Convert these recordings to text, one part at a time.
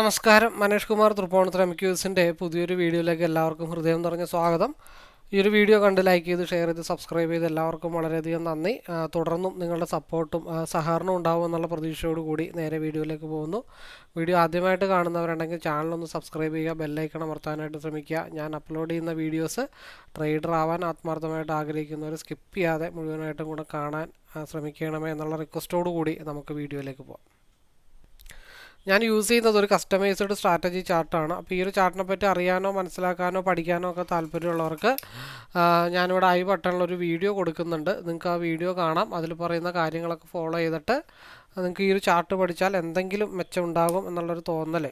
നമസ്കാരം. മനേഷ് കുമാർ തൃപ്പൂണിത്തുറ എം ക്യൂസിന്റെ പുതിയൊരു വീഡിയോയിലേക്ക് എല്ലാവർക്കും ഹൃദയം നിറഞ്ഞ സ്വാഗതം. ഈ ഒരു വീഡിയോ കണ്ട് ലൈക്ക് ചെയ്ത് ഷെയർ ചെയ്ത് സബ്സ്ക്രൈബ് ചെയ്ത് എല്ലാവർക്കും വളരെയധികം നന്ദി. തുടർന്നും നിങ്ങളുടെ സപ്പോർട്ടും സഹകരണവും ഉണ്ടാവും എന്നുള്ള പ്രതീക്ഷയോട് കൂടി നേരെ വീഡിയോയിലേക്ക് പോകുന്നു. വീഡിയോ ആദ്യമായിട്ട് കാണുന്നവരുണ്ടെങ്കിൽ ചാനലൊന്ന് സബ്സ്ക്രൈബ് ചെയ്യുക ബെല്ലൈക്കൺ അമർത്താനായിട്ട് ശ്രമിക്കുക. ഞാൻ അപ്ലോഡ് ചെയ്യുന്ന വീഡിയോസ് ട്രേഡർ ആവാൻ ആത്മാർത്ഥമായിട്ട് ആഗ്രഹിക്കുന്നവർ സ്കിപ്പ് ചെയ്യാതെ മുഴുവനായിട്ടും കൂടെ കാണാൻ ശ്രമിക്കണമേ എന്നുള്ള റിക്വസ്റ്റോടു കൂടി നമുക്ക് വീഡിയോയിലേക്ക് പോകാം ഞാൻ യൂസ് ചെയ്യുന്നത് ഒരു കസ്റ്റമൈസ്ഡ് സ്ട്രാറ്റജി ചാർട്ടാണ് അപ്പോൾ ഈ ഒരു ചാർട്ടിനെ പറ്റി അറിയാനോ മനസ്സിലാക്കാനോ പഠിക്കാനോ ഒക്കെ താല്പര്യമുള്ളവർക്ക് ഞാനിവിടെ ഐ ബട്ടണിൽ ഒരു വീഡിയോ കൊടുക്കുന്നുണ്ട്. നിങ്ങൾക്ക് ആ വീഡിയോ കാണാം. അതിൽ പറയുന്ന കാര്യങ്ങളൊക്കെ ഫോളോ ചെയ്തിട്ട് നിങ്ങൾക്ക് ഈ ഒരു ചാർട്ട് പഠിച്ചാൽ എന്തെങ്കിലും മെച്ചമുണ്ടാകും എന്നുള്ളൊരു തോന്നൽ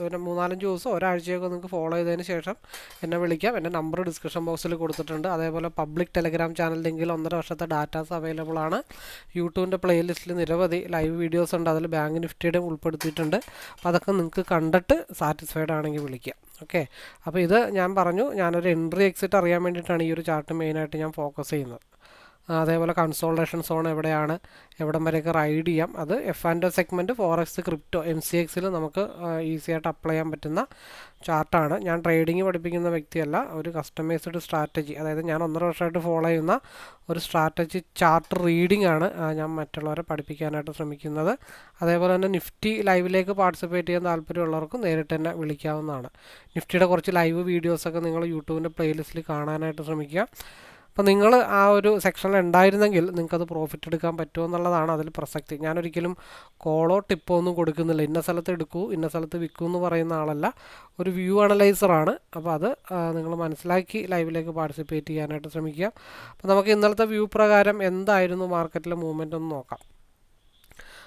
ഒരു മൂന്നാലഞ്ച് ദിവസം ഒരാഴ്ചയൊക്കെ നിങ്ങൾക്ക് ഫോളോ ചെയ്തതിന് ശേഷം എന്നെ വിളിക്കാം. എന്റെ നമ്പർ ഡിസ്ക്രിപ്ഷൻ ബോക്സിൽ കൊടുത്തിട്ടുണ്ട്. അതേപോലെ പബ്ലിക് ടെലഗ്രാം ചാനൽ ലിങ്കിൽ ഒന്നര വർഷത്തെ ഡാറ്റാസ് അവൈലബിൾ ആണ്. യൂട്യൂബിന്റെ പ്ലേലിസ്റ്റിൽ നിരവധി ലൈവ് വീഡിയോസ് ഉണ്ട്. അതിൽ ബാങ്ക് നിഫ്റ്റിയുടെ ഉൾപ്പെടുത്തിയിട്ടുണ്ട്. അപ്പോൾ അതൊക്കെ നിങ്ങൾക്ക് കണ്ടിട്ട് സാറ്റിസ്ഫൈഡ് ആണെങ്കിൽ വിളിക്കാം. ഓക്കെ അപ്പോൾ ഇത് ഞാൻ പറഞ്ഞു ഞാനൊരു എൻട്രി എക്സിറ്റ് അറിയാൻ വേണ്ടിയിട്ടാണ് ഈ ഒരു ചാർട്ട് മെയിനായിട്ട് ഞാൻ ഫോക്കസ് ചെയ്യുന്നത്. അതേപോലെ കൺസോൾട്ടേഷൻ സോൺ എവിടെയാണ് എവിടം വരെയൊക്കെ റൈഡ് ചെയ്യാം. അത് F and segment forex crypto M C എക്സിൽ നമുക്ക് ഈസി ആയിട്ട് അപ്ലൈ ചെയ്യാൻ പറ്റുന്ന ചാർട്ടാണ് ഞാൻ ട്രേഡിംഗ് പഠിപ്പിക്കുന്ന വ്യക്തിയല്ല ഒരു കസ്റ്റമൈസ്ഡ് സ്ട്രാറ്റജി അതായത് ഞാൻ ഒന്നര വർഷമായിട്ട് ഫോളോ ചെയ്യുന്ന ഒരു സ്ട്രാറ്റജി ചാർട്ട് റീഡിംഗ് ആണ് ഞാൻ മറ്റുള്ളവരെ പഠിപ്പിക്കാനായിട്ട് ശ്രമിക്കുന്നത്. അതേപോലെ തന്നെ നിഫ്റ്റി ലൈവിലേക്ക് പാർട്ടിസിപ്പേറ്റ് ചെയ്യാൻ താല്പര്യമുള്ളവർക്ക് നേരിട്ട് തന്നെ വിളിക്കാവുന്നതാണ്. നിഫ്റ്റിയുടെ കുറച്ച് ലൈവ് വീഡിയോസൊക്കെ നിങ്ങൾ യൂട്യൂബിന്റെ പ്ലേലിസ്റ്റിൽ കാണാനായിട്ട് ശ്രമിക്കുക. അപ്പോൾ നിങ്ങൾ ആ ഒരു സെക്ഷനിൽ ഉണ്ടായിരുന്നെങ്കിൽ നിങ്ങൾക്കത് പ്രോഫിറ്റ് എടുക്കാൻ പറ്റുമോ എന്നുള്ളതാണ് അതിൽ പ്രസക്തി. ഞാനൊരിക്കലും കോളോ ടിപ്പോ ഒന്നും കൊടുക്കുന്നില്ല. ഇന്ന സ്ഥലത്ത് എടുക്കൂ ഇന്ന സ്ഥലത്ത് വിൽക്കൂ എന്ന് പറയുന്ന ആളല്ല. ഒരു വ്യൂ അനലൈസറാണ് അപ്പോൾ അത് നിങ്ങൾ മനസ്സിലാക്കി ലൈവിലേക്ക് പാർട്ടിസിപ്പേറ്റ് ചെയ്യാനായിട്ട് ശ്രമിക്കുക. അപ്പോൾ നമുക്ക് ഇന്നലത്തെ വ്യൂ പ്രകാരം എന്തായിരുന്നു മാർക്കറ്റിലെ മൂവ്മെന്റ് ഒന്ന് നോക്കാം.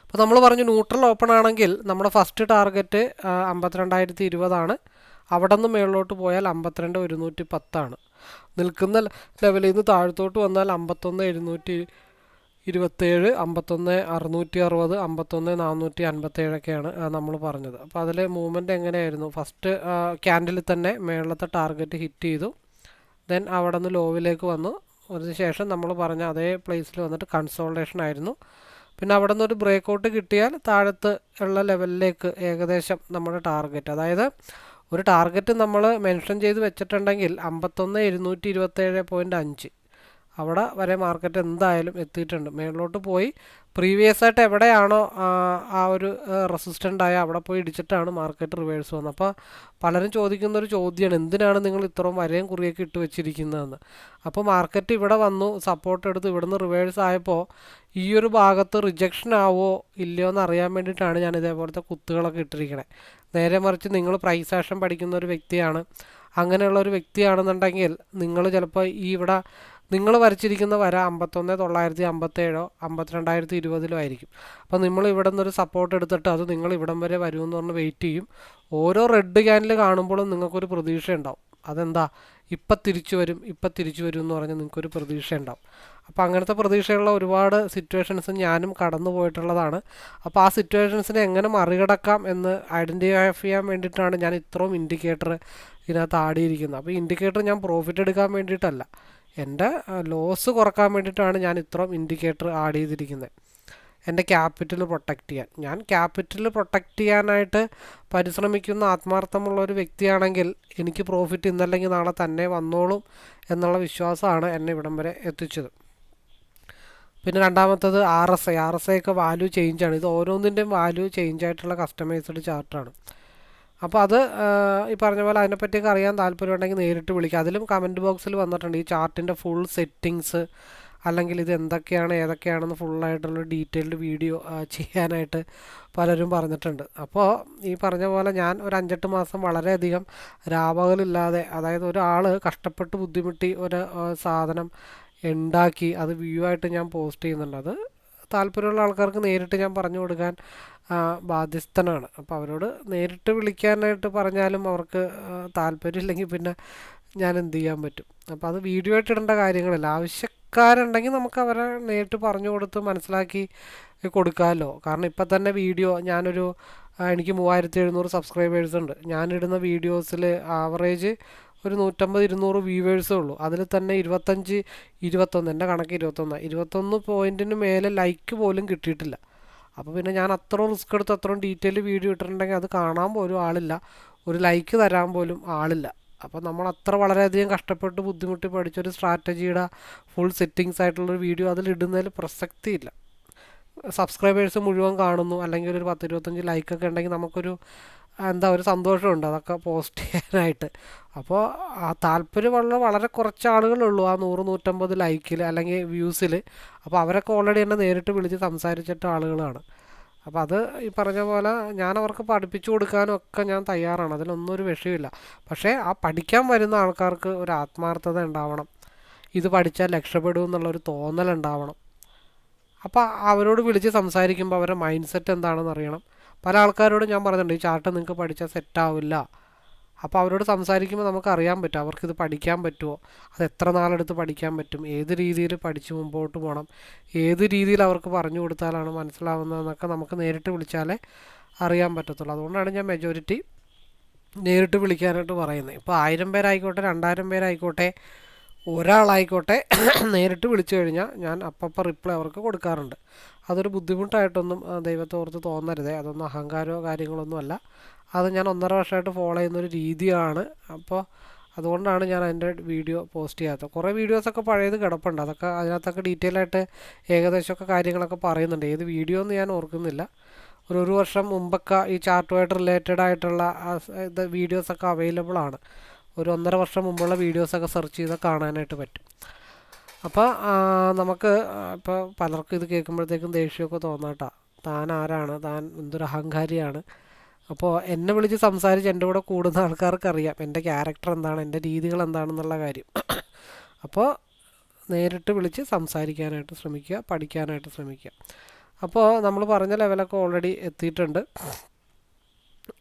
അപ്പോൾ നമ്മൾ പറഞ്ഞു ന്യൂട്രൽ ഓപ്പൺ ആണെങ്കിൽ നമ്മുടെ ഫസ്റ്റ് ടാർഗറ്റ് അമ്പത്തിരണ്ടായിരത്തി ഇരുപതാണ്. അവിടെ നിന്ന് മേളിലോട്ട് പോയാൽ അമ്പത്തിരണ്ട് ഒരുന്നൂറ്റി പത്താണ്. നിൽക്കുന്ന ലെവലിൽ നിന്ന് താഴത്തോട്ട് വന്നാൽ അമ്പത്തൊന്ന് എഴുന്നൂറ്റി ഇരുപത്തേഴ് അമ്പത്തൊന്ന് അറുന്നൂറ്റി അറുപത് അമ്പത്തൊന്ന് നാനൂറ്റി അൻപത്തേഴൊക്കെയാണ് നമ്മൾ പറഞ്ഞത്. അപ്പോൾ അതിൽ മൂവ്മെന്റ് എങ്ങനെയായിരുന്നു? ഫസ്റ്റ് ക്യാൻഡിൽ തന്നെ മേളത്തെ ടാർഗറ്റ് ഹിറ്റ് ചെയ്തു. ദെൻ അവിടെ നിന്ന് ലോവിലേക്ക് വന്നു. അതിന് ശേഷം നമ്മൾ പറഞ്ഞ അതേ പ്ലേസിൽ വന്നിട്ട് കൺസോൾട്ടേഷൻ ആയിരുന്നു. പിന്നെ അവിടെ നിന്ന് ഒരു ബ്രേക്ക് ഔട്ട് കിട്ടിയാൽ താഴത്ത് ഉള്ള ലെവലിലേക്ക് ഏകദേശം നമ്മുടെ ടാർഗറ്റ് അതായത് ഒരു ടാർഗറ്റ് നമ്മൾ മെൻഷൻ ചെയ്ത് വെച്ചിട്ടുണ്ടെങ്കിൽ അമ്പത്തൊന്ന് എഴുന്നൂറ്റി ഇരുപത്തേഴ് പോയിന്റ് അഞ്ച്. അവിടെ വരെ മാർക്കറ്റ് എന്തായാലും എത്തിയിട്ടുണ്ട്. മേളിലോട്ട് പോയി പ്രീവിയസ് ആയിട്ട് എവിടെയാണോ ആ, ഒരു റെസിസ്റ്റന്റ് ആയ അവിടെ പോയി ഇടിച്ചിട്ടാണ് മാർക്കറ്റ് റിവേഴ്സ് വന്നത്. അപ്പോൾ പലരും ചോദിക്കുന്ന ഒരു ചോദ്യമാണ് എന്തിനാണ് നിങ്ങൾ ഇത്രയും വരയും കുറിയൊക്കെ ഇട്ട് വെച്ചിരിക്കുന്നതെന്ന്? അപ്പോൾ മാർക്കറ്റ് ഇവിടെ വന്നു സപ്പോർട്ട് എടുത്ത് ഇവിടുന്ന് റിവേഴ്സ് ആയപ്പോൾ ഈ ഒരു ഭാഗത്ത് റിജക്ഷൻ ആവോ ഇല്ലയോ എന്ന് അറിയാൻ വേണ്ടിയിട്ടാണ് ഞാൻ ഇതേപോലത്തെ കുത്തുകളൊക്കെ ഇട്ടിരിക്കണേ. നേരെ മറിച്ച് നിങ്ങൾ പ്രൈസാഷൻ പഠിക്കുന്ന ഒരു വ്യക്തിയാണ്. അങ്ങനെയുള്ള ഒരു വ്യക്തിയാണെന്നുണ്ടെങ്കിൽ നിങ്ങൾ ചിലപ്പോൾ ഈ ഇവിടെ നിങ്ങൾ വരച്ചിരിക്കുന്ന വര അമ്പത്തൊന്ന് തൊള്ളായിരത്തി അമ്പത്തേഴോ അമ്പത്തിരണ്ടായിരത്തി ഇരുപതിലോ ആയിരിക്കും. അപ്പോൾ നമ്മൾ ഇവിടെ നിന്നൊരു സപ്പോർട്ട് എടുത്തിട്ട് അത് നിങ്ങൾ ഇവിടം വരെ വരുമെന്ന് പറഞ്ഞ് വെയിറ്റ് ചെയ്യും. ഓരോ റെഡ് ക്യാനിൽ കാണുമ്പോഴും നിങ്ങൾക്കൊരു പ്രതീക്ഷ ഉണ്ടാവും അതെന്താ? ഇപ്പം തിരിച്ചു വരും ഇപ്പം തിരിച്ചു വരും എന്ന് പറഞ്ഞ് നിങ്ങൾക്കൊരു പ്രതീക്ഷ ഉണ്ടാവും അപ്പോൾ അങ്ങനത്തെ പ്രതീക്ഷയുള്ള ഒരുപാട് സിറ്റുവേഷൻസ് ഞാനും കടന്നു പോയിട്ടുള്ളതാണ്. അപ്പോൾ ആ സിറ്റുവേഷൻസിനെ എങ്ങനെ മറികടക്കാം എന്ന് ഐഡന്റിഫൈ ചെയ്യാൻ വേണ്ടിയിട്ടാണ് ഞാൻ ഇത്രയും ഇൻഡിക്കേറ്റർ ഇതിനകത്ത് ആടിയിരിക്കുന്നത്. അപ്പോൾ ഇൻഡിക്കേറ്റർ ഞാൻ പ്രോഫിറ്റ് എടുക്കാൻ വേണ്ടിയിട്ടല്ല. എന്റെ ലോസ് കുറയ്ക്കാൻ വേണ്ടിയിട്ടാണ് ഞാൻ ഇത്രയും ഇൻഡിക്കേറ്റർ ആഡ് ചെയ്തിരിക്കുന്നത്. എന്റെ ക്യാപിറ്റൽ പ്രൊട്ടക്റ്റ് ചെയ്യാൻ. ഞാൻ ക്യാപിറ്റൽ പ്രൊട്ടക്റ്റ് ചെയ്യാനായിട്ട് പരിശ്രമിക്കുന്ന ആത്മാർത്ഥമുള്ള ഒരു വ്യക്തിയാണെങ്കിൽ എനിക്ക് പ്രോഫിറ്റ് ഇന്നല്ലെങ്കിൽ നാളെ തന്നെ വന്നോളും എന്നുള്ള വിശ്വാസമാണ് എന്നെ ഇവിടം വരെ എത്തിച്ചത്. പിന്നെ രണ്ടാമത്തത് R S I R S I ഒക്കെ വാല്യൂ ചേഞ്ചാണ് ഇത് ഓരോന്നിന്റെയും വാല്യൂ ചേഞ്ച് ആയിട്ടുള്ള കസ്റ്റമൈസ്ഡ് ചാർട്ടാണ് അപ്പോൾ അത് ഈ പറഞ്ഞ പോലെ അതിനെപ്പറ്റിയൊക്കെ അറിയാൻ താല്പര്യമുണ്ടെങ്കിൽ നേരിട്ട് വിളിക്കുക അതിലും കമന്റ് ബോക്സിൽ വന്നിട്ടുണ്ട് ഈ ചാർട്ടിന്റെ ഫുൾ സെറ്റിങ്സ് അല്ലെങ്കിൽ ഇത് എന്തൊക്കെയാണ് ഏതൊക്കെയാണെന്ന് ഫുള്ളായിട്ടുള്ള ഡീറ്റെയിൽഡ് വീഡിയോ ചെയ്യാനായിട്ട് പലരും പറഞ്ഞിട്ടുണ്ട്. അപ്പോൾ ഈ പറഞ്ഞ പോലെ ഞാൻ ഒരു അഞ്ചെട്ട് മാസം വളരെയധികം രാപകലില്ലാതെ അതായത് ഒരാൾ കഷ്ടപ്പെട്ട് ബുദ്ധിമുട്ടി ഒരു സാധനം ഉണ്ടാക്കി അത് വ്യൂ ആയിട്ട് ഞാൻ പോസ്റ്റ് ചെയ്യുന്നുണ്ട്. അത് താല്പര്യമുള്ള ആൾക്കാർക്ക് നേരിട്ട് ഞാൻ പറഞ്ഞു കൊടുക്കാൻ ബാധ്യസ്ഥനാണ്. അപ്പോൾ അവരോട് നേരിട്ട് വിളിക്കാനായിട്ട് പറഞ്ഞാലും അവർക്ക് താല്പര്യമില്ലെങ്കിൽ പിന്നെ ഞാൻ എന്ത് ചെയ്യാൻ പറ്റും. അപ്പോൾ അത് വീഡിയോ ആയിട്ട് ഇടേണ്ട കാര്യങ്ങളല്ല. ആവശ്യക്കാരുണ്ടെങ്കിൽ നമുക്ക് അവരെ നേരിട്ട് പറഞ്ഞു കൊടുത്ത് മനസ്സിലാക്കി കൊടുക്കാമല്ലോ. കാരണം ഇപ്പം തന്നെ വീഡിയോ ഞാനൊരു എനിക്ക് മൂവായിരത്തി എഴുന്നൂറ് സബ്സ്ക്രൈബേഴ്സ് ഉണ്ട്. ഞാനിടുന്ന വീഡിയോസിൽ ആവറേജ് ഒരു നൂറ്റമ്പത് ഇരുന്നൂറ് വ്യൂവേഴ്സേ ഉള്ളൂ. അതിൽ തന്നെ ഇരുപത്തഞ്ച് ഇരുപത്തൊന്ന് എന്റെ കണക്ക് ഇരുപത്തൊന്ന്. ഇരുപത്തൊന്ന് പോയിന്റിന് മേലെ ലൈക്ക് പോലും കിട്ടിയിട്ടില്ല. അപ്പോൾ പിന്നെ ഞാൻ അത്രയും റിസ്ക് എടുത്ത് അത്രയും ഡീറ്റെയിൽ വീഡിയോ ഇട്ടിട്ടുണ്ടെങ്കിൽ അത് കാണാൻ പോലും ആളില്ല. ഒരു ലൈക്ക് തരാൻ പോലും ആളില്ല. അപ്പോൾ നമ്മൾ അത്ര വളരെയധികം കഷ്ടപ്പെട്ട് ബുദ്ധിമുട്ടി പഠിച്ചൊരു സ്ട്രാറ്റജിയുടെ ഫുൾ സെറ്റിങ്സ് ആയിട്ടുള്ളൊരു വീഡിയോ അതിൽ ഇടുന്നതിൽ പ്രസക്തിയില്ല. സബ്സ്ക്രൈബേഴ്സ് മുഴുവൻ കാണുന്നു. അല്ലെങ്കിൽ ഒരു പത്ത് ഇരുപത്തഞ്ച് ലൈക്കൊക്കെ ഉണ്ടെങ്കിൽ നമുക്കൊരു എന്താ ഒരു സന്തോഷമുണ്ട്. അതൊക്കെ പോസ്റ്റ് ചെയ്യാനായിട്ട്. അപ്പോൾ ആ താല്പര്യമുള്ള വളരെ കുറച്ച് ആളുകളുള്ളൂ ആ നൂറ് നൂറ്റമ്പത് ലൈക്കിൽ അല്ലെങ്കിൽ വ്യൂസിൽ അപ്പോൾ അവരൊക്കെ ഓൾറെഡി എന്നെ നേരിട്ട് വിളിച്ച് സംസാരിച്ചിട്ട് ആളുകളാണ്. അപ്പോൾ അത് ഈ പറഞ്ഞ പോലെ ഞാൻ അവർക്ക് പഠിപ്പിച്ചു കൊടുക്കാനും ഒക്കെ ഞാൻ തയ്യാറാണ്. അതിലൊന്നും ഒരു വിഷയമില്ല. പക്ഷേ ആ പഠിക്കാൻ വരുന്ന ആൾക്കാർക്ക് ഒരു ആത്മാർത്ഥത ഉണ്ടാവണം. ഇത് പഠിച്ചാൽ രക്ഷപ്പെടും എന്നുള്ളൊരു തോന്നലുണ്ടാവണം അപ്പോൾ അവരോട് വിളിച്ച് സംസാരിക്കുമ്പോൾ അവരുടെ മൈൻഡ് സെറ്റ് എന്താണെന്ന് അറിയണം. പല ആൾക്കാരോടും ഞാൻ പറഞ്ഞിട്ടുണ്ട് ഈ ചാർട്ട് നിങ്ങൾക്ക് പഠിച്ചാൽ സെറ്റാവില്ല അപ്പോൾ അവരോട് സംസാരിക്കുമ്പോൾ നമുക്ക് അറിയാൻ പറ്റും അവർക്കിത് പഠിക്കാൻ പറ്റുമോ അത് എത്ര നാളെടുത്ത് പഠിക്കാൻ പറ്റും? ഏത് രീതിയിൽ പഠിച്ച് മുമ്പോട്ട് പോകണം ഏത് രീതിയിൽ അവർക്ക് പറഞ്ഞു കൊടുത്താലാണ് മനസ്സിലാവുന്നതെന്നൊക്കെ നമുക്ക് നേരിട്ട് വിളിച്ചാലേ അറിയാൻ പറ്റത്തുള്ളൂ. അതുകൊണ്ടാണ് ഞാൻ മെജോറിറ്റി നേരിട്ട് വിളിക്കാനായിട്ട് പറയുന്നത്. ഇപ്പോൾ ആയിരം പേരായിക്കോട്ടെ രണ്ടായിരം പേരായിക്കോട്ടെ ഒരാളായിക്കോട്ടെ നേരിട്ട് വിളിച്ചു കഴിഞ്ഞാൽ ഞാൻ അപ്പപ്പം റിപ്ലൈ അവർക്ക് കൊടുക്കാറുണ്ട്. അതൊരു ബുദ്ധിമുട്ടായിട്ടൊന്നും ദൈവത്തെ ഓർത്ത് തോന്നരുതേ. അതൊന്നും അഹങ്കാരമോ കാര്യങ്ങളൊന്നും അല്ല. അത് ഞാൻ ഒന്നര വർഷമായിട്ട് ഫോളോ ചെയ്യുന്നൊരു രീതിയാണ്. അപ്പോൾ അതുകൊണ്ടാണ് ഞാൻ അതിന്റെ വീഡിയോ പോസ്റ്റ് ചെയ്യാത്തത്. കുറേ വീഡിയോസൊക്കെ പഴയത് കിടപ്പുണ്ട്. അതൊക്കെ അതിനകത്തൊക്കെ ഡീറ്റെയിൽ ആയിട്ട് ഏകദേശമൊക്കെ കാര്യങ്ങളൊക്കെ പറയുന്നുണ്ട്. ഏത് വീഡിയോ എന്ന് ഞാൻ ഓർക്കുന്നില്ല. ഒരു ഒരു വർഷം മുമ്പൊക്കെ ഈ ചാർട്ടുമായിട്ട് റിലേറ്റഡ് ആയിട്ടുള്ള ഇത് വീഡിയോസൊക്കെ അവൈലബിൾ ആണ്. ഒരു ഒന്നര വർഷം മുമ്പുള്ള വീഡിയോസൊക്കെ സെർച്ച് ചെയ്താൽ കാണാനായിട്ട് പറ്റും. അപ്പോൾ നമുക്ക് ഇപ്പോൾ പലർക്കും ഇത് കേൾക്കുമ്പോഴത്തേക്കും ദേഷ്യമൊക്കെ തോന്നാട്ടാ. താൻ ആരാണ്? താൻ എന്തൊരു അഹങ്കാരിയാണ് അപ്പോൾ എന്നെ വിളിച്ച് സംസാരിച്ച് എന്റെ കൂടെ കൂടുന്ന ആൾക്കാർക്ക് അറിയാം എന്റെ ക്യാരക്ടർ എന്താണ് എന്റെ രീതികൾ എന്താണെന്നുള്ള കാര്യം. അപ്പോൾ നേരിട്ട് വിളിച്ച് സംസാരിക്കാനായിട്ട് ശ്രമിക്കുക പഠിക്കാനായിട്ട് ശ്രമിക്കുക. അപ്പോൾ നമ്മൾ പറഞ്ഞ ലെവലൊക്കെ ഓൾറെഡി എത്തിയിട്ടുണ്ട്.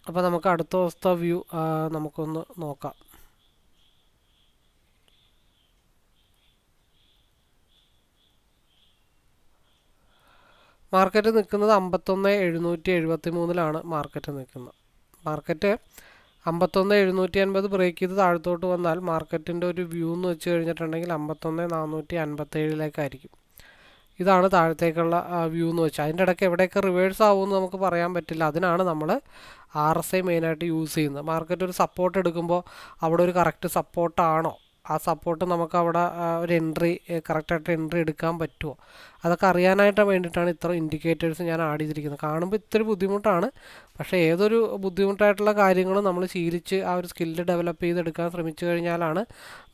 അപ്പോൾ നമുക്ക് അടുത്ത ദിവസത്തെ വ്യൂ നമുക്കൊന്ന് നോക്കാം. മാർക്കറ്റ് നിൽക്കുന്നത് അമ്പത്തൊന്ന് എഴുന്നൂറ്റി എഴുപത്തി മൂന്നിലാണ് മാർക്കറ്റ് നിൽക്കുന്നത്. മാർക്കറ്റ് അമ്പത്തൊന്ന് എഴുന്നൂറ്റി അൻപത് ബ്രേക്ക് ചെയ്ത് താഴത്തോട്ട് വന്നാൽ മാർക്കറ്റിന്റെ ഒരു വ്യൂ എന്ന് വെച്ച് കഴിഞ്ഞിട്ടുണ്ടെങ്കിൽ അമ്പത്തൊന്ന് നാനൂറ്റി അൻപത്തേഴിലേക്കായിരിക്കും. ഇതാണ് താഴത്തേക്കുള്ള വ്യൂ എന്ന് വെച്ചാൽ അതിന്റെ ഇടയ്ക്ക് എവിടെയൊക്കെ റിവേഴ്സ് ആവുമെന്ന് നമുക്ക് പറയാൻ പറ്റില്ല. അതിനാണ് നമ്മൾ ആർ എസ് ഐ മെയിനായിട്ട് യൂസ് ചെയ്യുന്നത്. മാർക്കറ്റ് ഒരു സപ്പോർട്ട് എടുക്കുമ്പോൾ അവിടെ ഒരു കറക്റ്റ് സപ്പോർട്ടാണോ ആ സപ്പോർട്ട് നമുക്ക് അവിടെ ഒരു എൻട്രി കറക്റ്റായിട്ട് എൻട്രി എടുക്കാൻ പറ്റുമോ അതൊക്കെ അറിയാനായിട്ട് വേണ്ടിയിട്ടാണ് ഇത്ര ഇൻഡിക്കേറ്റേഴ്സ് ഞാൻ ആഡ് ചെയ്തിരിക്കുന്നത്. കാണുമ്പോൾ ഇത്തിരി ബുദ്ധിമുട്ടാണ്. പക്ഷേ ഏതൊരു ബുദ്ധിമുട്ടായിട്ടുള്ള കാര്യങ്ങളും നമ്മൾ ശീലിച്ച് ആ ഒരു സ്കില്ല് ഡെവലപ്പ് ചെയ്തെടുക്കാൻ ശ്രമിച്ചു കഴിഞ്ഞാലാണ്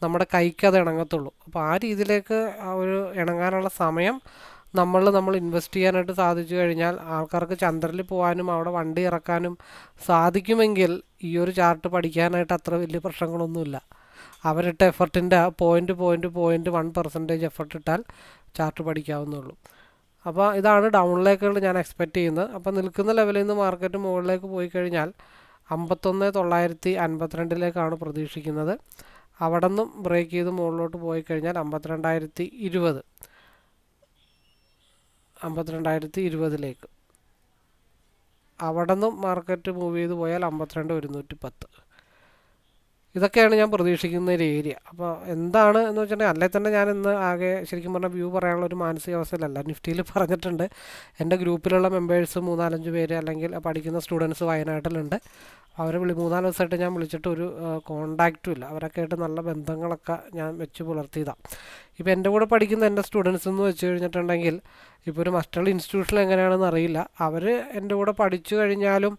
നമ്മുടെ കൈക്ക് അത് ഇണങ്ങത്തുള്ളൂ. അപ്പോൾ ആ രീതിയിലേക്ക് ആ ഒരു ഇണങ്ങാനുള്ള സമയം നമ്മൾ നമ്മൾ ഇൻവെസ്റ്റ് ചെയ്യാനായിട്ട് സാധിച്ചു കഴിഞ്ഞാൽ ആൾക്കാർക്ക് ചന്ദ്രനിൽ പോകാനും അവിടെ വണ്ടി ഇറക്കാനും സാധിക്കുമെങ്കിൽ ഈ ഒരു ചാർട്ട് പഠിക്കാനായിട്ട് അത്ര വലിയ പ്രശ്നങ്ങളൊന്നുമില്ല. അവരിട്ട എഫർട്ടിന്റെ point point point one percentage effort ഇട്ടാൽ ചാർട്ട് പഠിക്കാവുന്നുള്ളൂ അപ്പോൾ ഇതാണ് ഡൗണിലേക്കുകൾ ഞാൻ എക്സ്പെക്റ്റ് ചെയ്യുന്നത്. അപ്പോൾ നിൽക്കുന്ന ലെവലിൽ നിന്ന് മാർക്കറ്റ് മുകളിലേക്ക് പോയി കഴിഞ്ഞാൽ അമ്പത്തൊന്ന് തൊള്ളായിരത്തി അൻപത്തിരണ്ടിലേക്കാണ് പ്രതീക്ഷിക്കുന്നത്. അവിടെ നിന്നും ബ്രേക്ക് ചെയ്ത് മുകളിലോട്ട് പോയി കഴിഞ്ഞാൽ അമ്പത്തിരണ്ടായിരത്തി ഇരുപത്. അമ്പത്തിരണ്ടായിരത്തി ഇരുപതിലേക്ക്. അവിടെ നിന്നും മാർക്കറ്റ് മൂവ് ചെയ്ത് പോയാൽ അമ്പത്തിരണ്ട് ഒരുന്നൂറ്റി പത്ത്. ഇതൊക്കെയാണ് ഞാൻ പ്രതീക്ഷിക്കുന്ന ഒരു ഏരിയ. അപ്പോൾ എന്താണ് എന്ന് വെച്ചിട്ടുണ്ടെങ്കിൽ അല്ലേ തന്നെ ഞാൻ ഇന്ന് ആകെ ശരിക്കും പറഞ്ഞാൽ വ്യൂ പറയാനുള്ള ഒരു മാനസികാവസ്ഥയിലല്ല നിഫ്റ്റിയിൽ പറഞ്ഞിട്ടുണ്ട്. എന്റെ ഗ്രൂപ്പിലുള്ള മെമ്പേഴ്സ് മൂന്നാലഞ്ച് പേര് അല്ലെങ്കിൽ പഠിക്കുന്ന സ്റ്റുഡൻസ് വയനാട്ടിലുണ്ട്. അവരെ വിളി മൂന്നാൽ ദിവസമായിട്ട് ഞാൻ വിളിച്ചിട്ട് ഒരു കോണ്ടാക്റ്റും ഇല്ല. അവരൊക്കെ ആയിട്ട് നല്ല ബന്ധങ്ങളൊക്കെ ഞാൻ വെച്ച് പുലർത്തിയതാണ് ഇപ്പോൾ എന്റെ കൂടെ പഠിക്കുന്ന എന്റെ സ്റ്റുഡൻസ് എന്ന് വെച്ച് കഴിഞ്ഞിട്ടുണ്ടെങ്കിൽ ഇപ്പോൾ ഒരു മറ്റുള്ള ഇൻസ്റ്റിറ്റ്യൂഷൻ എങ്ങനെയാണെന്ന് അറിയില്ല. അവർ എന്റെ കൂടെ പഠിച്ചു കഴിഞ്ഞാലും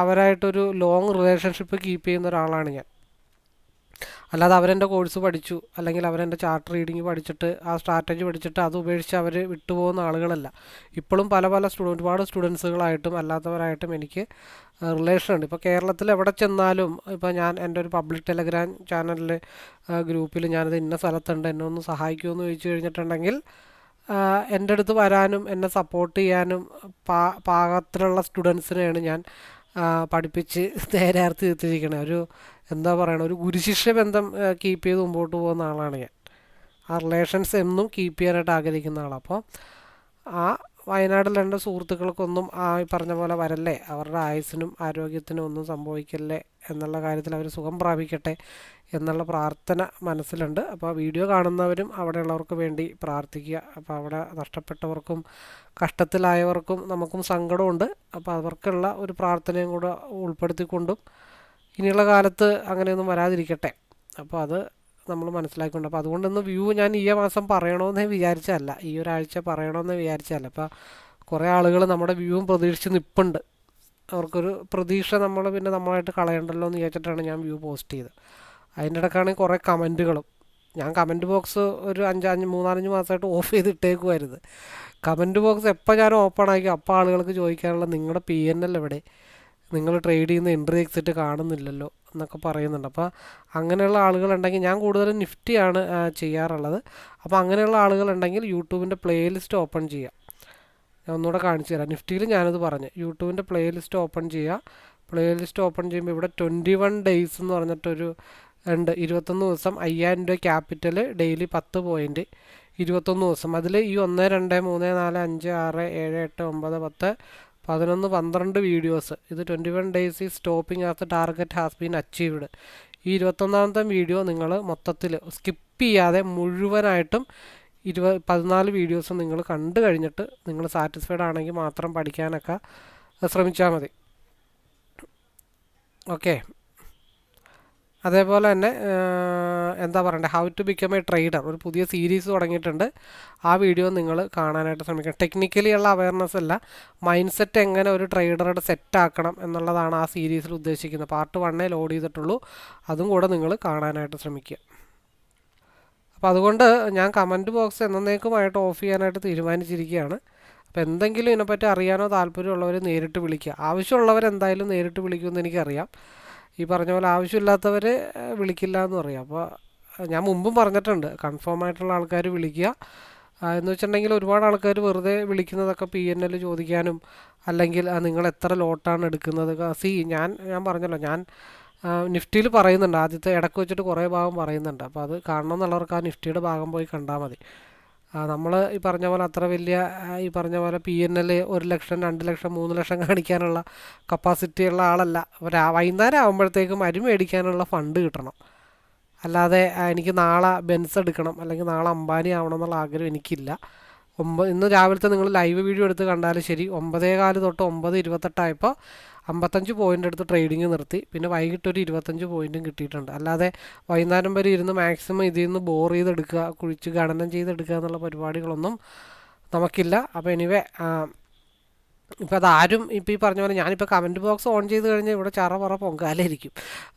അവരായിട്ടൊരു ലോങ് റിലേഷൻഷിപ്പ് കീപ്പ് ചെയ്യുന്ന ഒരാളാണ് ഞാൻ. അല്ലാതെ അവരെന്റെ കോഴ്സ് പഠിച്ചു അല്ലെങ്കിൽ അവരെന്റെ ചാർട്ട് റീഡിങ് പഠിച്ചിട്ട് ആ സ്ട്രാറ്റജി പഠിച്ചിട്ട് അത് ഉപേക്ഷിച്ച് അവർ വിട്ടുപോകുന്ന ആളുകളല്ല. ഇപ്പോഴും പല പല സ്റ്റുഡൻ ഒരുപാട് സ്റ്റുഡൻസുകളായിട്ടും അല്ലാത്തവരായിട്ടും എനിക്ക് റിലേഷൻ ഉണ്ട്. ഇപ്പോൾ കേരളത്തിൽ എവിടെ ചെന്നാലും ഇപ്പോൾ ഞാൻ എന്റെ ഒരു പബ്ലിക് ടെലഗ്രാം ചാനലിൽ ഗ്രൂപ്പിൽ ഞാനത് ഇന്ന സ്ഥലത്തുണ്ട് എന്നെ ഒന്ന് സഹായിക്കുമെന്ന് ചോദിച്ചു കഴിഞ്ഞിട്ടുണ്ടെങ്കിൽ എന്റെ അടുത്ത് വരാനും എന്നെ സപ്പോർട്ട് ചെയ്യാനും പാ പാകത്തിലുള്ള സ്റ്റുഡൻസിനെയാണ് ഞാൻ പഠിപ്പിച്ച് നേരെ അർത്തി ഒരു എന്താ പറയണ ഒരു ഗുരുശിഷ്യ ബന്ധം കീപ്പ് ചെയ്ത് മുമ്പോട്ട് പോകുന്ന ആളാണ് ഞാൻ. ആ റിലേഷൻസ് എന്നും കീപ്പ് ചെയ്യാനായിട്ട് ആഗ്രഹിക്കുന്ന ആളാണ് അപ്പോൾ ആ വയനാട്ടിൽ എന്റെ സുഹൃത്തുക്കൾക്കൊന്നും ആ പറഞ്ഞ പോലെ വരല്ലേ? അവരുടെ ആയുസ്സിനും ആരോഗ്യത്തിനും ഒന്നും സംഭവിക്കല്ലേ? എന്നുള്ള കാര്യത്തിൽ അവർ സുഖം പ്രാപിക്കട്ടെ എന്നുള്ള പ്രാർത്ഥന മനസ്സിലുണ്ട്. അപ്പോൾ വീഡിയോ കാണുന്നവരും അവിടെയുള്ളവർക്ക് വേണ്ടി പ്രാർത്ഥിക്കുക. അപ്പോൾ അവിടെ നഷ്ടപ്പെട്ടവർക്കും കഷ്ടത്തിലായവർക്കും നമുക്കും സങ്കടമുണ്ട്. അപ്പോൾ അവർക്കുള്ള ഒരു പ്രാർത്ഥനയും കൂടെ ഉൾപ്പെടുത്തിക്കൊണ്ടും ഇനിയുള്ള കാലത്ത് അങ്ങനെയൊന്നും വരാതിരിക്കട്ടെ. അപ്പോൾ അത് നമ്മൾ മനസ്സിലാക്കിയിട്ടുണ്ട്. അപ്പോൾ അതുകൊണ്ടൊന്ന് വ്യൂ ഞാൻ ഈ മാസം പറയണമെന്ന് വിചാരിച്ചതല്ല. ഈ ഒരാഴ്ച പറയണമെന്ന് വിചാരിച്ചതല്ല. അപ്പോൾ കുറേ ആളുകൾ നമ്മുടെ വ്യൂവും പ്രതീക്ഷിച്ച് നിൽപ്പുണ്ട് അവർക്കൊരു പ്രതീക്ഷ നമ്മൾ പിന്നെ നമ്മളായിട്ട് കളയണ്ടല്ലോ എന്ന് വിചാരിച്ചിട്ടാണ് ഞാൻ വ്യൂ പോസ്റ്റ് ചെയ്തത്. അതിന്റെ ഇടയ്ക്കാണെങ്കിൽ കുറേ കമന്റുകളും. ഞാൻ കമന്റ് ബോക്സ് ഒരു അഞ്ച് മൂന്നാലഞ്ച് മാസമായിട്ട് ഓഫ് ചെയ്ത് ഇട്ടേക്കുമായിരുന്നു കമന്റ് ബോക്സ് എപ്പോൾ ഞാൻ ഓപ്പൺ ആക്കി അപ്പോൾ ആളുകൾക്ക് ചോദിക്കാനുള്ള നിങ്ങളുടെ പി എൻ എൽ എവിടെ? നിങ്ങൾ ട്രേഡ് ചെയ്യുന്ന എൻട്രി എക്സിറ്റ് കാണുന്നില്ലല്ലോ എന്നൊക്കെ പറയുന്നുണ്ട്. അപ്പോൾ അങ്ങനെയുള്ള ആളുകളുണ്ടെങ്കിൽ ഞാൻ കൂടുതലും നിഫ്റ്റിയാണ് ചെയ്യാറുള്ളത്. അപ്പോൾ അങ്ങനെയുള്ള ആളുകളുണ്ടെങ്കിൽ യൂട്യൂബിന്റെ പ്ലേലിസ്റ്റ് ഓപ്പൺ ചെയ്യുക. ഞാൻ ഒന്നുകൂടെ കാണിച്ചു തരാം. നിഫ്റ്റിയിൽ ഞാനത് പറഞ്ഞു. യൂട്യൂബിന്റെ പ്ലേലിസ്റ്റ് ഓപ്പൺ ചെയ്യുക. പ്ലേലിസ്റ്റ് ഓപ്പൺ ചെയ്യുമ്പോൾ ഇവിടെ ട്വന്റി വൺ ഡേയ്സ് എന്ന് പറഞ്ഞിട്ടൊരു ഉണ്ട്. ഇരുപത്തൊന്ന് ദിവസം അയ്യായിരം രൂപ ക്യാപിറ്റൽ ഡെയിലി പത്ത് പോയിന്റ് ഇരുപത്തൊന്ന് ദിവസം. അതിൽ ഈ ഒന്ന് രണ്ട് മൂന്ന് നാല് അഞ്ച് ആറ് ഏഴ് എട്ട് ഒമ്പത് പത്ത് പതിനൊന്ന് പന്ത്രണ്ട് വീഡിയോസ് ഇത് ട്വന്റി വൺ ഡേയ്സ് ഈ stopping of the target has been achieved ഈ ഇരുപത്തൊന്നാമത്തെ വീഡിയോ നിങ്ങൾ മൊത്തത്തിൽ സ്കിപ്പ് ചെയ്യാതെ മുഴുവനായിട്ടും ഇരുപത് പതിനാല് വീഡിയോസ് നിങ്ങൾ കണ്ടു കഴിഞ്ഞിട്ട് നിങ്ങൾ സാറ്റിസ്ഫൈഡ് ആണെങ്കിൽ മാത്രം പഠിക്കാനൊക്കെ ശ്രമിച്ചാൽ മതി. ഓക്കെ അതേപോലെ തന്നെ എന്താ പറയണ്ടേ how to become a trader ഒരു പുതിയ സീരീസ് തുടങ്ങിയിട്ടുണ്ട്. ആ വീഡിയോ നിങ്ങൾ കാണാനായിട്ട് ശ്രമിക്കണം. ടെക്നിക്കലി ഉള്ള അവയർനെസ് അല്ല മൈൻഡ് സെറ്റ് എങ്ങനെ ഒരു ട്രേഡറുടെ സെറ്റ് ആക്കണം എന്നുള്ളതാണ് ആ സീരീസിൽ ഉദ്ദേശിക്കുന്നത്. പാർട്ട് വണ്ണേ ലോഡ് ചെയ്തിട്ടുള്ളൂ. അതും കൂടെ നിങ്ങൾ കാണാനായിട്ട് ശ്രമിക്കുക. അപ്പോൾ അതുകൊണ്ട് ഞാൻ കമന്റ് ബോക്സ് എന്നേക്കുമായിട്ട് ഓഫ് ചെയ്യാനായിട്ട് തീരുമാനിച്ചിരിക്കുകയാണ്. അപ്പോൾ എന്തെങ്കിലും ഇതിനെപ്പറ്റി അറിയാനോ താല്പര്യമുള്ളവർ നേരിട്ട് വിളിക്കുക. ആവശ്യമുള്ളവർ എന്തായാലും നേരിട്ട് വിളിക്കുമെന്ന് എനിക്കറിയാം. ഈ പറഞ്ഞ പോലെ ആവശ്യമില്ലാത്തവർ വിളിക്കില്ല എന്ന് പറയാം. അപ്പോൾ ഞാൻ മുമ്പും പറഞ്ഞിട്ടുണ്ട് കൺഫേം ആയിട്ടുള്ള ആൾക്കാർ വിളിക്കുക. എന്ന് വെച്ചിട്ടുണ്ടെങ്കിൽ ഒരുപാട് ആൾക്കാർ വെറുതെ വിളിക്കുന്നതൊക്കെ പി എൻ എൽ ചോദിക്കാനും അല്ലെങ്കിൽ നിങ്ങൾ എത്ര ലോട്ടാണ് എടുക്കുന്നത്? സി ഞാൻ ഞാൻ പറഞ്ഞല്ലോ ഞാൻ നിഫ്റ്റിയിൽ പറയുന്നുണ്ട്. ആദ്യത്തെ ഇടയ്ക്ക് വെച്ചിട്ട് കുറേ ഭാഗം പറയുന്നുണ്ട്. അപ്പോൾ അത് കാണണം എന്നുള്ളവർക്ക് ആ നിഫ്റ്റിയുടെ ഭാഗം പോയി കണ്ടാൽ മതി. നമ്മൾ ഈ പറഞ്ഞ പോലെ അത്ര വലിയ ഈ പറഞ്ഞ പോലെ പി എൻ എൽ ഒരു ലക്ഷം രണ്ട് ലക്ഷം മൂന്ന് ലക്ഷം കാണിക്കാനുള്ള കപ്പാസിറ്റി ഉള്ള ആളല്ല. വൈകുന്നേരം ആകുമ്പോഴത്തേക്കും അരി മേടിക്കാനുള്ള ഫണ്ട് കിട്ടണം. അല്ലാതെ എനിക്ക് നാളെ ബെൻസ് എടുക്കണം അല്ലെങ്കിൽ നാളെ അംബാനി ആവണം എന്നുള്ള ആഗ്രഹം എനിക്കില്ല. ഒമ്പത് ഇന്ന് രാവിലത്തെ നിങ്ങൾ ലൈവ് വീഡിയോ എടുത്ത് കണ്ടാലും ശരി ഒമ്പതേ കാൽ തൊട്ട് ഒമ്പത് ഇരുപത്തെട്ടായപ്പോൾ അമ്പത്തഞ്ച് പോയിന്റ് എടുത്ത് ട്രേഡിങ് നിർത്തി. പിന്നെ വൈകിട്ട് ഒരു ഇരുപത്തഞ്ച് പോയിന്റും കിട്ടിയിട്ടുണ്ട്. അല്ലാതെ വൈകുന്നേരം വരെ ഇരുന്ന് മാക്സിമം ഇതിൽ നിന്ന് ബോർ ചെയ്തെടുക്കുക കുഴിച്ച് ഘടനം ചെയ്തെടുക്കുക എന്നുള്ള പരിപാടികളൊന്നും നമുക്കില്ല. അപ്പോൾ എനിവേ ഇപ്പോൾ അതാരും ഇപ്പോൾ ഈ പറഞ്ഞ പോലെ ഞാനിപ്പോൾ കമന്റ് ബോക്സ് ഓൺ ചെയ്ത് കഴിഞ്ഞാൽ ഇവിടെ ചറ പറ പൊങ്കാലായിരിക്കും.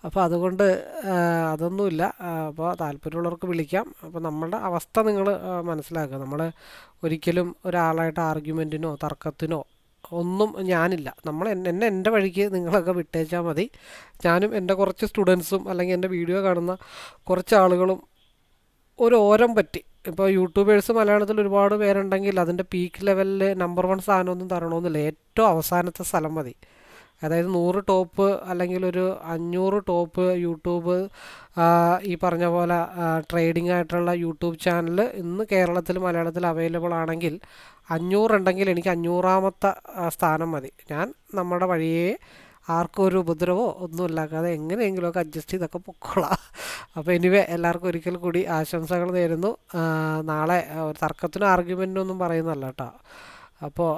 അപ്പോൾ അതുകൊണ്ട് അതൊന്നുമില്ല. അപ്പോൾ താല്പര്യമുള്ളവർക്ക് വിളിക്കാം. അപ്പോൾ നമ്മളുടെ അവസ്ഥ നിങ്ങൾ മനസ്സിലാക്കുക. നമ്മൾ ഒരിക്കലും ഒരാളായിട്ട് ആർഗ്യുമെന്റിനോ തർക്കത്തിനോ ഒന്നും ഞാനില്ല. നമ്മൾ എന്നെ എന്റെ വഴിക്ക് നിങ്ങളൊക്കെ വിട്ടേച്ചാൽ മതി. ഞാനും എന്റെ കുറച്ച് സ്റ്റുഡൻസും അല്ലെങ്കിൽ എന്റെ വീഡിയോ കാണുന്ന കുറച്ച് ആളുകളും ഒരു ഓരം പറ്റി. ഇപ്പോൾ യൂട്യൂബേഴ്സ് മലയാളത്തിൽ ഒരുപാട് പേരുണ്ടെങ്കിൽ അതിന്റെ പീക്ക് ലെവലിൽ നമ്പർ വൺ സാധനമൊന്നും തരണമെന്നില്ല. ഏറ്റവും അവസാനത്തെ സ്ഥലം മതി. അതായത് നൂറ് ടോപ്പ് അല്ലെങ്കിൽ ഒരു അഞ്ഞൂറ് ടോപ്പ് യൂട്യൂബ് ഈ പറഞ്ഞ പോലെ ട്രേഡിംഗ് ആയിട്ടുള്ള യൂട്യൂബ് ചാനൽ ഇന്ന് കേരളത്തിൽ മലയാളത്തിൽ അവൈലബിൾ ആണെങ്കിൽ അഞ്ഞൂറുണ്ടെങ്കിൽ എനിക്ക് അഞ്ഞൂറാമത്തെ സ്ഥാനം മതി. ഞാൻ നമ്മുടെ വഴിയെ ആർക്കും ഒരു ഉപദ്രവമോ ഒന്നും ഇല്ലാക്കാതെ എങ്ങനെയെങ്കിലുമൊക്കെ അഡ്ജസ്റ്റ് ചെയ്തൊക്കെ പൊക്കോളാം. അപ്പോൾ എനിവേ എല്ലാവർക്കും ഒരിക്കൽ കൂടി ആശംസകൾ നേരുന്നു. നാളെ ഒരു തർക്കത്തിനും ആർഗ്യുമെന്റിനും ഒന്നും പറയുന്നല്ല കേട്ടോ. അപ്പോൾ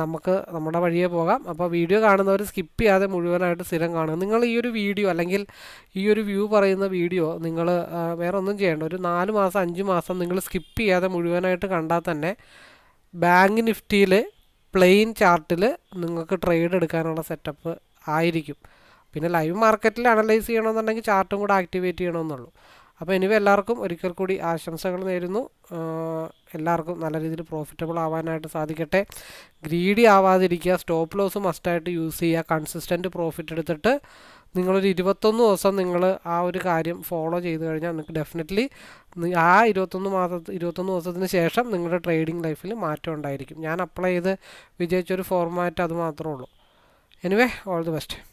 നമുക്ക് നമ്മുടെ വഴിയെ പോകാം. അപ്പോൾ വീഡിയോ കാണുന്നവർ സ്കിപ്പ് ചെയ്യാതെ മുഴുവനായിട്ട് സ്ഥിരം കാണുക. നിങ്ങൾ ഈ ഒരു വീഡിയോ അല്ലെങ്കിൽ ഈ ഒരു വ്യൂ പറയുന്ന വീഡിയോ നിങ്ങൾ വേറെ ഒന്നും ചെയ്യേണ്ട. ഒരു നാല് മാസം അഞ്ച് മാസം നിങ്ങൾ സ്കിപ്പ് ചെയ്യാതെ മുഴുവനായിട്ട് കണ്ടാൽ തന്നെ ബാങ്ക് നിഫ്റ്റിയിൽ പ്ലെയിൻ ചാർട്ടിൽ നിങ്ങൾക്ക് ട്രേഡ് എടുക്കാനുള്ള സെറ്റപ്പ് ആയിരിക്കും. പിന്നെ ലൈവ് മാർക്കറ്റിൽ അനലൈസ് ചെയ്യണമെന്നുണ്ടെങ്കിൽ ചാർട്ടും കൂടെ ആക്ടിവേറ്റ് ചെയ്യണമെന്നുള്ളൂ. അപ്പോൾ എനിവ എല്ലാവർക്കും ഒരിക്കൽ കൂടി ആശംസകൾ നേരുന്നു. എല്ലാവർക്കും നല്ല രീതിയിൽ പ്രോഫിറ്റബിൾ ആവാനായിട്ട് സാധിക്കട്ടെ. ഗ്രീഡി ആവാതിരിക്കുക സ്റ്റോപ്പ് ലോസ് മസ്റ്റായിട്ട് യൂസ് ചെയ്യുക കൺസിസ്റ്റന്റ് പ്രോഫിറ്റ് എടുത്തിട്ട് നിങ്ങളൊരു ഇരുപത്തൊന്ന് ദിവസം നിങ്ങൾ ആ ഒരു കാര്യം ഫോളോ ചെയ്ത് കഴിഞ്ഞാൽ നിങ്ങൾക്ക് ഡെഫിനറ്റ്ലി ആ ഇരുപത്തൊന്ന് മാസം ഇരുപത്തൊന്ന് ദിവസത്തിന് ശേഷം നിങ്ങളുടെ ട്രേഡിംഗ് ലൈഫിൽ മാറ്റം ഉണ്ടായിരിക്കും. ഞാൻ അപ്ലൈ ചെയ്ത് വിജയിച്ചൊരു ഫോർമാറ്റ് അത് മാത്രമേ ഉള്ളൂ. Anyway all the best